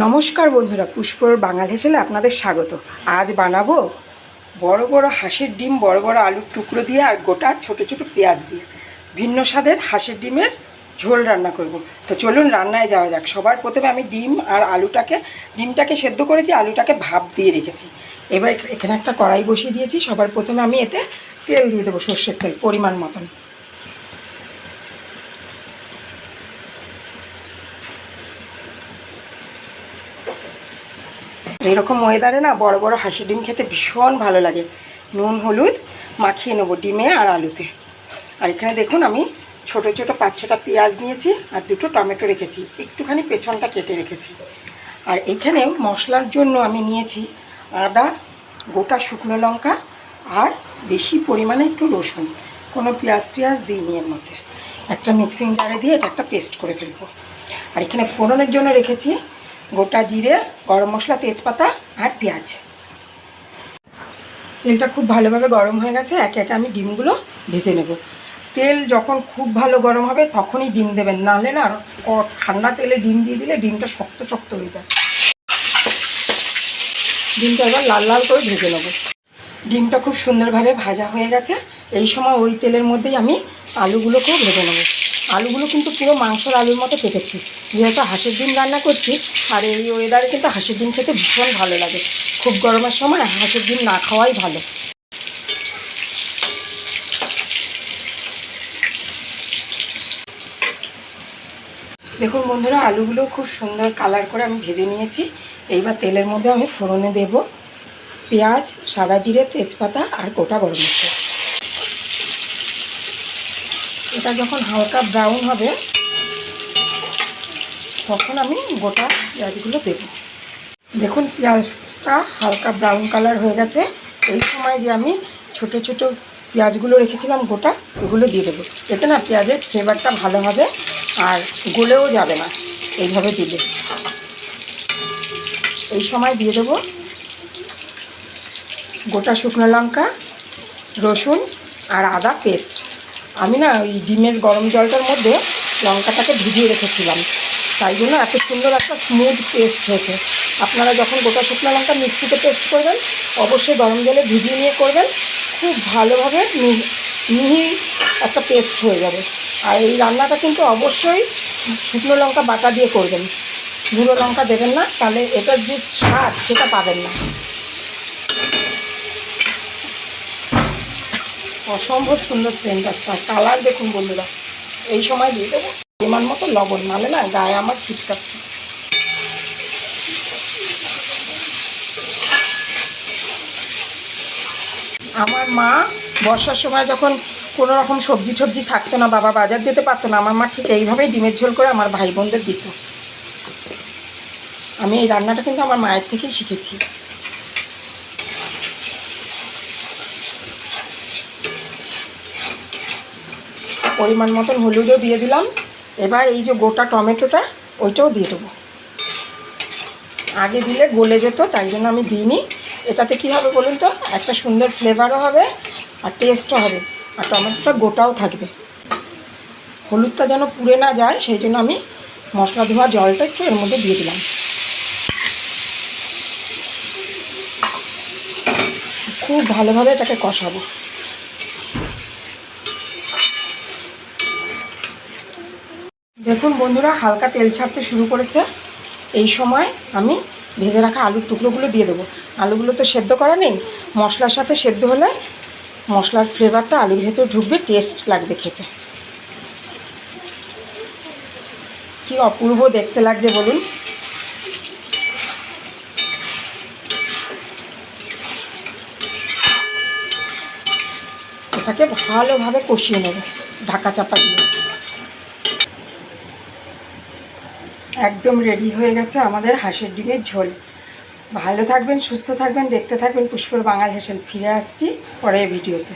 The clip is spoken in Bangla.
নমস্কার বন্ধুরা, পুষ্পর বাঙাল হেসেলে আপনাদের স্বাগত। আজ বানাবো বড় বড় হাঁসের ডিম, বড় বড় আলুর টুকরো দিয়ে আর গোটা ছোট ছোট পেঁয়াজ দিয়ে। ভিন্ন স্বাদের হাঁসের ডিমের ঝোল রান্না করব। তো চলুন রান্নায় যাওয়া যাক। সবার প্রথমে আমি ডিম আর আলুটাকে, ডিমটাকে সেদ্ধ করেছি, আলুটাকে ভাপ দিয়ে রেখেছি। এবার এখানে একটা কড়াই বসিয়ে দিয়েছি। সবার প্রথমে আমি এতে তেল দিয়ে দেবো সর্ষের তেল, পরিমাণ মতন। এরকম ওয়েদারে না বড় বড় হাঁসের ডিম খেতে ভীষণ ভালো লাগে। নুন, হলুদ মাখিয়ে নেব ডিমে আর আলুতে। আর এখানে দেখুন আমি ছোট ছোট পাঁচ ছটা পেঁয়াজ নিয়েছি আর দুটো টমেটো রেখেছি। একটুখানি পেছনটা কেটে রেখেছি। আর এখানে মশলার জন্য আমি নিয়েছি আদা, গোটা শুকনো লঙ্কা আর বেশি পরিমাণে একটু রসুন। কোনো পেঁয়াজ টিয়াজ দিইনি এর মধ্যে। একটা মিক্সিং জারে দিয়ে এটা একটা পেস্ট করে ফেলব। আর এখানে ফোড়নের জন্য রেখেছি গোটা জিরে, গরম মশলা, তেজপাতা আর পেঁয়াজ। তেলটা খুব ভালোভাবে গরম হয়ে গেছে, একে একে আমি ডিমগুলো ভেজে নেব। তেল যখন খুব ভালো গরম হবে, তখনই ডিম দেবেন। নাহলে না ঠান্ডা তেলে ডিম দিয়ে দিলে ডিমটা শক্ত শক্ত হয়ে যায়। ডিমটা এবার লাল লাল করে ভেজে নেব। ডিমটা খুব সুন্দরভাবে ভাজা হয়ে গেছে। এই সময় ওই তেলের মধ্যেই আমি আলুগুলোকেও ভেজে নেব। আলুগুলো কিন্তু পুরো মাংসর আলুর মতো কেটেছি। যেহেতু হাঁসের ডিম রান্না করছি, আর এই ওয়েদারে কিন্তু হাঁসের ডিম খেতে ভীষণ ভালো লাগে। খুব গরমের সময় হাঁসের ডিম না খাওয়াই ভালো। দেখুন বন্ধুরা, আলুগুলো খুব সুন্দর কালার করে আমি ভেজে নিয়েছি। এইবার তেলের মধ্যে আমি ফোড়নে দেব পেঁয়াজ, সাদা জিরে, তেজপাতা আর গোটা গরম মশলা এটা যখন হালকা ব্রাউন হবে, তখন আমি গোটা পেঁয়াজগুলো দেব। দেখুন, পেঁয়াজটা হালকা ব্রাউন কালার হয়ে গেছে। এই সময় যে আমি ছোট ছোট পেঁয়াজগুলো রেখেছিলাম গোটা, ওগুলো দিয়ে দেবো। এতে না পেঁয়াজের ফ্লেভারটা ভালো হবে আর গলেও যাবে না। এইভাবে দিলে এই সময় দিয়ে দেবো গোটা শুকনো লঙ্কা, রসুন আর আদা পেস্ট। আমি না ওই ডিমের গরম জলটার মধ্যে লঙ্কাটাকে ভিজিয়ে রেখেছিলাম। তাই জন্য এত সুন্দর একটা স্মুথ পেস্ট হয়েছে। আপনারা যখন গোটা শুকনো লঙ্কা মিক্সিতে পেস্ট করবেন, অবশ্যই গরম জলে ভিজিয়ে নিয়ে করবেন। খুব ভালোভাবে মিহি একটা পেস্ট হয়ে যাবে। আর এই রান্নাটা কিন্তু অবশ্যই শুকনো লঙ্কা বাটা দিয়ে করবেন। গুঁড়ো লঙ্কা দেবেন না, তাহলে এটার যে স্বাদ সেটা পাবেন না। অসম্ভব সুন্দর সেন্ট আসছে আর কালার দেখুন বন্ধুরা, এই সময় দিয়ে দেবো। পরিমাণ মতো লবণ, নালে না গায়ে আমার ছিটকাচ্ছে। আমার মা বর্ষার সময় যখন কোনো রকম সবজি টবজি থাকতো না, বাবা বাজার যেতে পারতো না, আমার মা ঠিক এইভাবেই ডিমের ঝোল করে আমার ভাই বোনদের দিত। আমি এই রান্নাটা কিন্তু আমার মায়ের থেকেই শিখেছি। পরিমাণ মতন হলুদও দিয়ে দিলাম। এবার এই যে গোটা টমেটোটা, ওইটাও দিয়ে দেবো। আগে দিলে গলে যেত, তাই জন্য আমি দিইনি। এটাতে কী হবে বলুন তো? একটা সুন্দর ফ্লেভারও হবে আর টেস্টও হবে। আর টমেটোটা গোটাও থাকবে। হলুদটা যেন পুড়ে না যায়, সেই জন্য আমি মশলা ধোয়া জলটা একটু এর মধ্যে দিয়ে দিলাম। খুব ভালোভাবে এটাকে কষাবো। দেখুন বন্ধুরা, হালকা তেল ছাড়তে শুরু করেছে। এই সময় আমি ভেজে রাখা আলুর টুকরোগুলো দিয়ে দেবো। আলুগুলো তো সেদ্ধ করা নেই। মশলার সাথে সেদ্ধ হলে মশলার ফ্লেভারটা আলুর ভেতর ঢুকবে, টেস্ট লাগবে খেতে। কি অপূর্ব দেখতে লাগছে বলুন। এটাকে ভালোভাবে কষিয়ে নেব ঢাকা চাপা দিয়ে। একদম রেডি হয়ে গেছে আমাদের হাঁসের ডিমের ঝোল। ভালো থাকবেন, সুস্থ থাকবেন, দেখতে থাকবেন পুষ্পর বাঙাল হেসেল। ফিরে আসছি পরের ভিডিওতে।